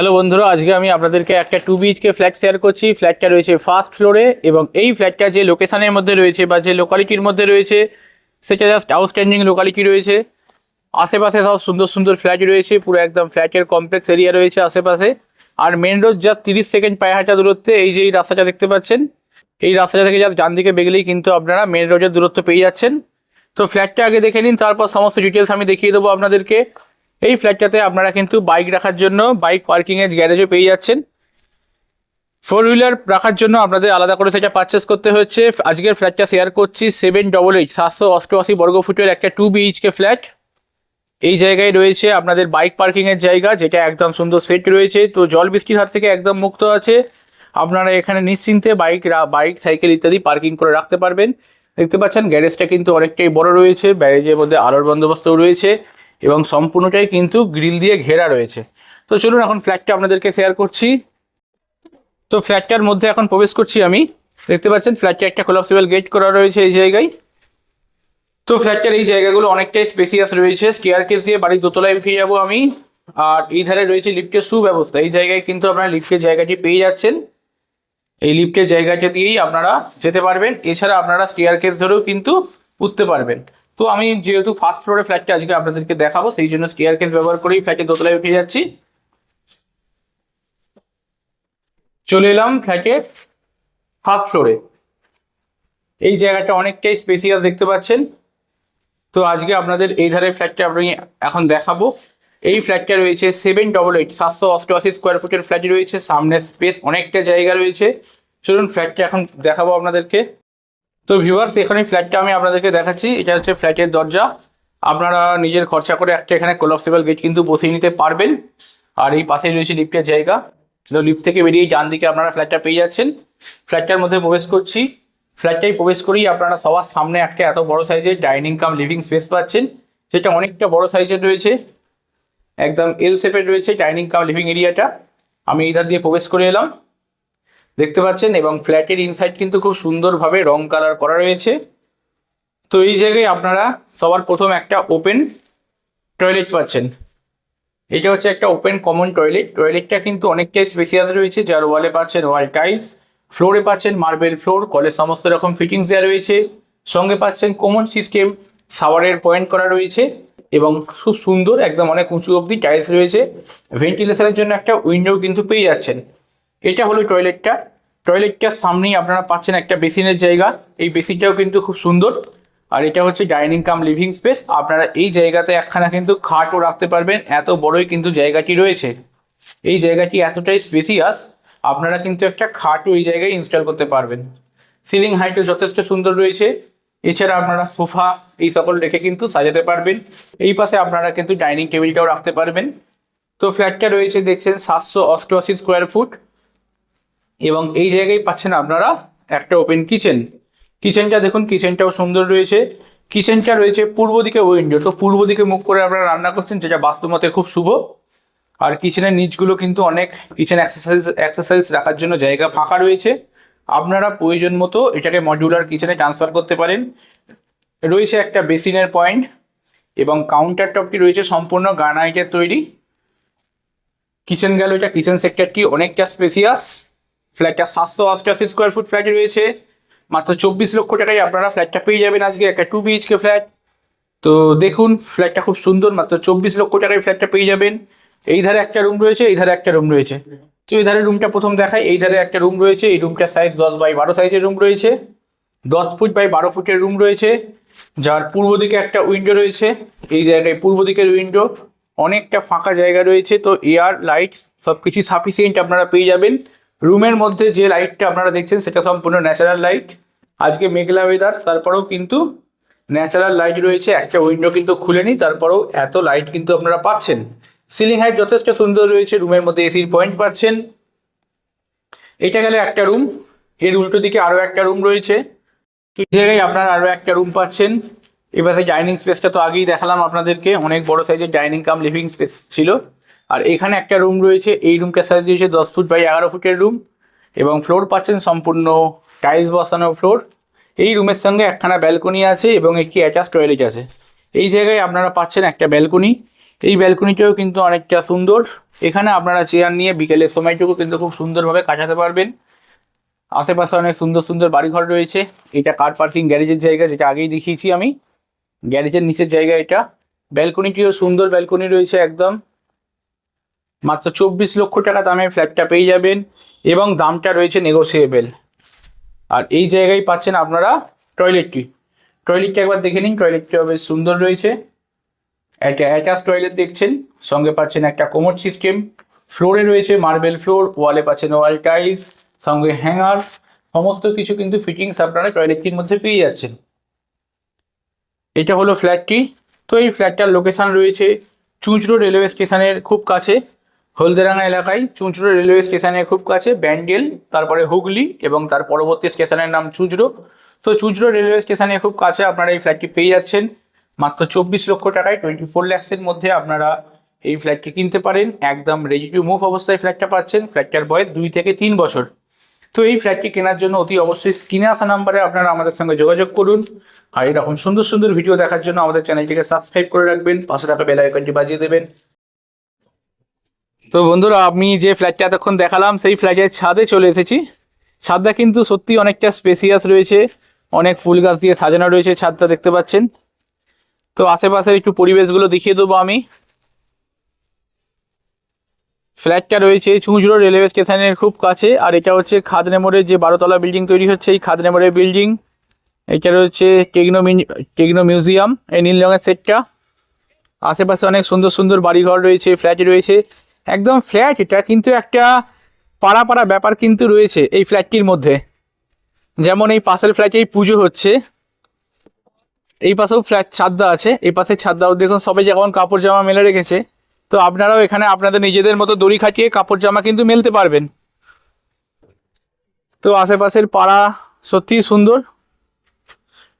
Hello বন্ধুরা, আজকে আমি আপনাদেরকে একটা টু বিএইচকে ফ্ল্যাট শেয়ার করছি। ফ্ল্যাটটা রয়েছে ফার্স্ট ফ্লোরে এবং এই ফ্ল্যাটটা যে লোকেশানের মধ্যে রয়েছে বা যে লোকালিটির মধ্যে রয়েছে, সেটা জাস্ট আউটস্ট্যান্ডিং লোকালিটি রয়েছে। আশেপাশে সব সুন্দর সুন্দর ফ্ল্যাট রয়েছে, পুরো একদম ফ্ল্যাটের কমপ্লেক্স এরিয়া রয়েছে আশেপাশে। আর মেন রোড জাস্ট তিরিশ সেকেন্ড পায়ে হাঁটা দূরত্বে, এই যে এই রাস্তাটা দেখতে পাচ্ছেন, এই রাস্তাটা থেকে জাস্ট ডান দিকে বেগলেই কিন্তু আপনারা মেন রোডের দূরত্ব পেয়ে যাচ্ছেন। তো ফ্ল্যাটটা আগে দেখে নিন, তারপর সমস্ত ডিটেলস আমি দেখিয়ে দেবো আপনাদেরকে। এই ফ্ল্যাটটাতে আপনারা কিন্তু বাইক রাখার জন্য বাইক পার্কিংয়ের গ্যারেজও পেয়ে যাচ্ছেন। ফোর হুইলার রাখার জন্য আপনাদের আলাদা করে সেটা পারচেস করতে হচ্ছে। আজকের ফ্ল্যাটটা শেয়ার করছি সেভেন ডবল এইট সাতশো অষ্টআশি বর্গ ফুটের একটা টু বিএইচকে ফ্ল্যাট এই জায়গায় রয়েছে আপনাদের বাইক পার্কিংয়ের জায়গা, যেটা একদম সুন্দর সেট রয়েছে। তো জল বৃষ্টির হাত থেকে একদম মুক্ত আছে। আপনারা এখানে নিশ্চিন্তে বাইক বাইক সাইকেল ইত্যাদি পার্কিং করে রাখতে পারবেন। দেখতে পাচ্ছেন গ্যারেজটা কিন্তু অনেকটাই বড় রয়েছে ব্যারেজের মধ্যে আলোর বন্দোবস্তও রয়েছে। এবং সম্পূর্ণটাই কিন্তু গ্রিল দিয়ে ঘেরা রয়েছে। তো চলুন এখন ফ্ল্যাটটা আপনাদেরকে শেয়ার করছি। তো ফ্ল্যাটটার মধ্যে এখন প্রবেশ করছি আমি। দেখতে পাচ্ছেন ফ্ল্যাটটা একটা কোলাপসিবল গেট করা রয়েছে এই জায়গায়। তো ফ্ল্যাটটার এই জায়গাগুলো অনেকটাই স্পেসিয়াস রয়েছে। স্টেয়ার কেস দিয়ে বাড়ির দোতলায় উঠে যাব আমি। আর এই ধারে রয়েছে লিফটের সুব্যবস্থা। এই জায়গায় কিন্তু আপনারা লিফটের জায়গাটি পেয়ে যাচ্ছেন। এই লিফটের জায়গাটা দিয়েই আপনারা যেতে পারবেন। এছাড়া আপনারা স্টেয়ার কেস ধরেও কিন্তু উঠতে পারবেন। তো আমি যেহেতু ফার্স্ট ফ্লোরে ফ্ল্যাটটা আজকে আপনাদেরকে দেখাবো, সেই জন্য স্টেয়ার কেস ব্যবহার করেই ফ্ল্যাটের দোতলায় উঠে যাচ্ছি। চলে এলাম ফ্ল্যাটের ফার্স্ট ফ্লোরে এই জায়গাটা অনেকটাই স্পেসিয়াস দেখতে পাচ্ছেন। তো আজকে আপনাদের এই ধারের ফ্ল্যাটটা আমি এখন দেখাবো। এই ফ্ল্যাটটা রয়েছে সেভেন ডবল এইট সাতশো অষ্টআশি স্কোয়ার ফুটের ফ্ল্যাটই রয়েছে। সামনে স্পেস অনেকটা জায়গা রয়েছে। চলুন ফ্ল্যাটটা এখন দেখাবো আপনাদেরকে। তো ভিউয়ার্স এখানে ফ্ল্যাটটা আমি আপনাদেরকে দেখাচ্ছি। এটা হচ্ছে ফ্ল্যাটের দরজা। আপনারা নিজের খরচা করে একটা এখানে কোলাপসিবল গেট কিন্তু বসিয়ে নিতে পারবেন। আর এই পাশেই রয়েছে লিফটের জায়গা। তো লিফট থেকে বেরিয়ে ডান দিকে আপনারা ফ্ল্যাটটা পেয়ে যাচ্ছেন। ফ্ল্যাটটার মধ্যে প্রবেশ করছি। ফ্ল্যাটটাই প্রবেশ করেই আপনারা সবার সামনে একটা এত বড় সাইজের ডাইনিং কাম লিভিং স্পেস পাচ্ছেন। যেটা অনেকটা বড় সাইজের রয়েছে। একদম এল শেপের রয়েছে ডাইনিং কাম লিভিং এরিয়াটা আমি এই ধার দিয়ে প্রবেশ করে এলাম। দেখতে পাচ্ছেন, এবং ফ্ল্যাটের ইনসাইড কিন্তু খুব সুন্দরভাবে রং কালার করা রয়েছে। তো এই জায়গায় আপনারা সবার প্রথম একটা ওপেন টয়লেট পাচ্ছেন। এটা হচ্ছে একটা ওপেন কমন টয়লেট টয়লেটটা কিন্তু অনেকটাই স্পেসিয়াস রয়েছে। যার ওয়ালে পাচ্ছেন ওয়াল টাইলস ফ্লোরে পাচ্ছেন মার্বেল ফ্লোর কলের সমস্ত রকম ফিটিংস দেওয়া রয়েছে। সঙ্গে পাচ্ছেন কমন সিস্টেম শাওয়ারের পয়েন্ট করা রয়েছে, এবং খুব সুন্দর, একদম অনেক উঁচু অবধি টাইলস রয়েছে। ভেন্টিলেশনের জন্য একটা উইন্ডো কিন্তু পেয়ে যাচ্ছেন। এটা হলো টয়লেটটা। টয়লেটটার সামনেই আপনারা পাচ্ছেন একটা বেসিনের জায়গা। এই বেসিনটাও কিন্তু খুব সুন্দর। আর এটা হচ্ছে ডাইনিং কাম লিভিং স্পেস। আপনারা এই জায়গাতে একখানা কিন্তু খাটও রাখতে পারবেন। এত বড়ই কিন্তু জায়গাটি রয়েছে। এই জায়গাটি এতটাই স্পেসিয়াস, আপনারা কিন্তু একটা খাটও এই জায়গায় ইনস্টল করতে পারবেন। সিলিং হাইটও যথেষ্ট সুন্দর রয়েছে। এছাড়া আপনারা সোফা, এই সকল রেখে কিন্তু সাজাতে পারবেন। এই পাশে আপনারা কিন্তু ডাইনিং টেবিলটাও রাখতে পারবেন। তো ফ্ল্যাটটা রয়েছে, দেখছেন, সাতশো অষ্টআশি স্কোয়ার ফুট। এবং এই জায়গায় পাচ্ছেন আপনারা একটা ওপেন কিচেন কিচেনটা দেখুন কিচেনটাও সুন্দর রয়েছে। কিচেনটা রয়েছে পূর্ব দিকে উইন্ডো তো পূর্ব দিকে মুখ করে আপনারা রান্না করছেন, যেটা বাস্তুমতে খুব শুভ। আর কিচেনের নিচগুলো কিন্তু অনেক কিচেন এক্সারসাইজ এক্সারসাইজ রাখার জন্য জায়গা ফাঁকা রয়েছে। আপনারা প্রয়োজন মতো এটাকে মডিউলার কিচেনে ট্রান্সফার করতে পারেন। রয়েছে একটা বেসিনের পয়েন্ট এবং কাউন্টার টপটি রয়েছে সম্পূর্ণ গ্রানাইটের তৈরি। কিচেন গেল এটা কিচেন সেক্টরটি অনেকটা স্পেসিয়াস ফ্ল্যাটটা সাতশো অষ্টআশি স্কোয়ার ফুট ফ্ল্যাট রয়েছে। মাত্র চব্বিশ লক্ষ টাকায় আপনারা ফ্ল্যাটটা পেয়ে যাবেন আজকে একটা টু বিএইচকে ফ্ল্যাট তো দেখুন ফ্ল্যাটটা খুব সুন্দর, মাত্র চব্বিশ লক্ষ টাকায় ফ্ল্যাটটা পেয়ে যাবেন। এই ধারে একটা রুম রয়েছে, এই ধারে একটা রুম রয়েছে। তো এই ধারে রুমটা প্রথম দেখায় এই ধারে একটা রুম রয়েছে, এই রুমটার সাইজ দশ বাই বারো সাইজের রুম রয়েছে। দশ ফুট বাই বারো ফুটের রুম রয়েছে, যার পূর্ব দিকে একটা উইন্ডো রয়েছে। এই জায়গায় পূর্ব দিকের উইন্ডো অনেকটা ফাঁকা জায়গা রয়েছে। তো এয়ার লাইট সব কিছু সাফিসিয়েন্ট আপনারা পেয়ে যাবেন। রুমের মধ্যে যে লাইটটা আপনারা দেখছেন, সেটা সম্পূর্ণ ন্যাচারাল লাইট আজকে মেঘলা ওয়েদার তারপরেও কিন্তু ন্যাচারাল লাইট রয়েছে। একটা উইন্ডো কিন্তু খুলেনি, তারপরেও এত লাইট কিন্তু আপনারা পাচ্ছেন। সিলিং হাইট যথেষ্ট সুন্দর রয়েছে, রুমের মধ্যে এসির পয়েন্ট পাচ্ছেন। এটা গেলে একটা রুম এর উল্টো দিকে আরও একটা রুম রয়েছে। এই জায়গায় আপনারা আরও একটা রুম পাচ্ছেন। এবার সেই ডাইনিং স্পেসটা তো আগেই দেখালাম আপনাদেরকে, অনেক বড় সাইজের ডাইনিং কাম লিভিং স্পেস ছিল। আর এখানে একটা রুম রয়েছে, এই রুমটার সাইজ রয়েছে দশ ফুট বাই এগারো ফুটের রুম এবং ফ্লোর পাচ্ছেন সম্পূর্ণ টাইলস বসানো ফ্লোর এই রুমের সঙ্গে একখানা ব্যালকনি আছে এবং একটি অ্যাটাচ টয়লেট আছে। এই জায়গায় আপনারা পাচ্ছেন একটা ব্যালকনি এই ব্যালকনিটাও কিন্তু অনেকটা সুন্দর। এখানে আপনারা চেয়ার নিয়ে বিকেলের সময়টুকু কিন্তু খুব সুন্দরভাবে কাটাতে পারবেন। আশেপাশে অনেক সুন্দর সুন্দর বাড়িঘর রয়েছে। এটা কার পার্কিং গ্যারেজের জায়গা, যেটা আগেই দেখিয়েছি আমি। গ্যারেজের নিচের জায়গা এটা। ব্যালকনিটিও সুন্দর ব্যালকনি রয়েছে একদম। মাত্র চব্বিশ লক্ষ টাকা দামের ফ্ল্যাটটা পেয়ে যাবেন এবং দামটা রয়েছে নেগোসিয়েবেল আর এই জায়গায় পাচ্ছেন আপনারা টয়লেটটি টয়লেটটা একবার দেখে নিন টয়লেটটা বেশ সুন্দর রয়েছে। একটা অ্যাটাচ টয়লেট দেখছেন, সঙ্গে পাচ্ছেন একটা কোমোড সিস্টেম ফ্লোরে রয়েছে মার্বেল ফ্লোর ওয়ালে পাচ্ছেন ওয়াল টাইলস সঙ্গে হ্যাঙ্গার সমস্ত কিছু কিন্তু ফিটিংস আপনারা টয়লেটটির মধ্যে পেয়ে যাচ্ছেন। এটা হলো ফ্ল্যাটটি তো এই ফ্ল্যাটটার লোকেশান রয়েছে চুঁচড়ো রেলওয়ে স্টেশনের খুব কাছে। হলদেরাঙ্গা এলাকায় চুঁচড়ো রেলওয়ে স্টেশনের খুব কাছে ব্যান্ডেল, তারপরে হুগলি এবং তার পরবর্তী স্টেশনের নাম চুঁচড়ো। তো চুঁচড়ো রেলওয়ে স্টেশনের খুব কাছে আপনারা এই ফ্ল্যাটটি পেয়ে যাচ্ছেন। মাত্র চব্বিশ লক্ষ টাকায় টোয়েন্টি ফোর ল্যাক্সের মধ্যে আপনারা এই ফ্ল্যাটটি কিনতে পারেন। একদম রেডি টু মুভ অবস্থায় ফ্ল্যাটটা পাচ্ছেন। ফ্ল্যাটটার বয়স দুই থেকে তিন বছর। তো এই ফ্ল্যাটটি কেনার জন্য অতি অবশ্যই স্ক্রিনে আসা নাম্বারে আপনারা আমাদের সঙ্গে যোগাযোগ করুন। আর এরকম সুন্দর সুন্দর ভিডিও দেখার জন্য আমাদের চ্যানেলটিকে সাবস্ক্রাইব করে রাখবেন। পাশে থাকা বেল আইকনটি বাজিয়ে দেবেন। তো বন্ধুরা, আমি যে ফ্ল্যাটটা এতক্ষণ দেখালাম, সেই ফ্ল্যাটের ছাদে চলে এসেছি। ছাদটা কিন্তু সত্যি অনেকটা স্পেসিয়াস রয়েছে। অনেক ফুল গাছ দিয়ে সাজানো রয়েছে ছাদটা, দেখতে পাচ্ছেন। তো আশেপাশের একটু পরিবেশগুলো দেখিয়ে দেবো আমি। ফ্ল্যাটটা রয়েছে চুঁচড়ো রেলওয়ে স্টেশনের খুব কাছে, আর এটা হচ্ছে খাদনে মোড়ের যে বারোতলা বিল্ডিং তৈরি হচ্ছে, এই খাদনে মোড়ের বিল্ডিং এটা রয়েছে টেকনো টেকনো মিউজিয়াম এই নীল রঙের সেটটা আশেপাশে অনেক সুন্দর সুন্দর বাড়িঘর রয়েছে ফ্ল্যাট রয়েছে। একদম ফ্ল্যাট এটা কিন্তু একটা পাড়া পাড়া ব্যাপার কিন্তু রয়েছে এই ফ্ল্যাটটির মধ্যে। যেমন এই পাশের ফ্ল্যাটেই পুজো হচ্ছে। এই পাশেও ফ্ল্যাট ছাদদা আছে, এই পাশে ছাদদাও দেখুন সবাই যেমন কাপড় জামা মেলে রেখেছে, তো আপনারাও এখানে আপনাদের নিজেদের মতো দড়ি খাটিয়ে কাপড় জামা কিন্তু মেলতে পারবেন। তো আশেপাশের পাড়া সত্যিই সুন্দর।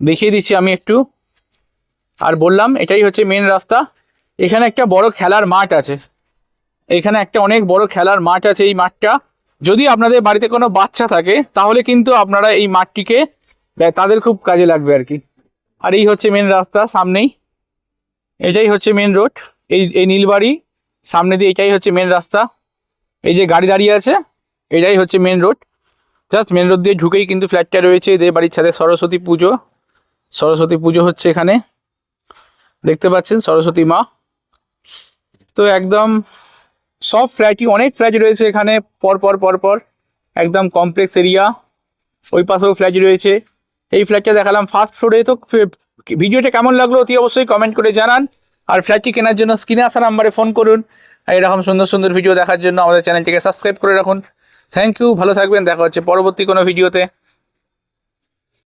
দেখিয়ে দিচ্ছি আমি একটু। আর বললাম, এটাই হচ্ছে মেন রাস্তা। এখানে একটা বড় খেলার মাঠ আছে। এখানে একটা অনেক বড় খেলার মাঠ আছে এই মাঠটা। যদি আপনাদের বাড়িতে কোনো বাচ্চা থাকে, তাহলে কিন্তু আপনারা এই মাঠটিকে তাদের খুব কাজে লাগবে আর কি। আর এই হচ্ছে মেন রাস্তা সামনেই। এটাই হচ্ছে মেন রোড এই এই নীলবাড়ি, সামনে দিয়ে এটাই হচ্ছে মেন রাস্তা। এই যে গাড়ি দাঁড়িয়ে আছে, এটাই হচ্ছে main road just main road দিয়ে ঢুকেই কিন্তু ফ্ল্যাটটা রয়েছে, এদের বাড়ির ছাদে সরস্বতী পুজো। সরস্বতী পুজো হচ্ছে এখানে। দেখতে পাচ্ছেন সরস্বতী মা। তো একদম সব ফ্ল্যাটই অনেক ফ্ল্যাট রয়েছে এখানে, পর পর পর পর। একদম কমপ্লেক্স এরিয়া ওই পাশেও ফ্ল্যাট রয়েছে। এই ফ্ল্যাটটা দেখালাম ফার্স্ট ফ্লোরে তো ভিডিওটা কেমন লাগল অতি অবশ্যই কমেন্ট করে জানান। আর ফ্ল্যাটটি কেনার জন্য স্ক্রিনে আসা নাম্বারে ফোন করুন। আর এরকম সুন্দর সুন্দর ভিডিও দেখার জন্য আমাদের চ্যানেলটিকে সাবস্ক্রাইব করে রাখুন। থ্যাংক ইউ ভালো থাকবেন। দেখা হচ্ছে পরবর্তী কোনো ভিডিওতে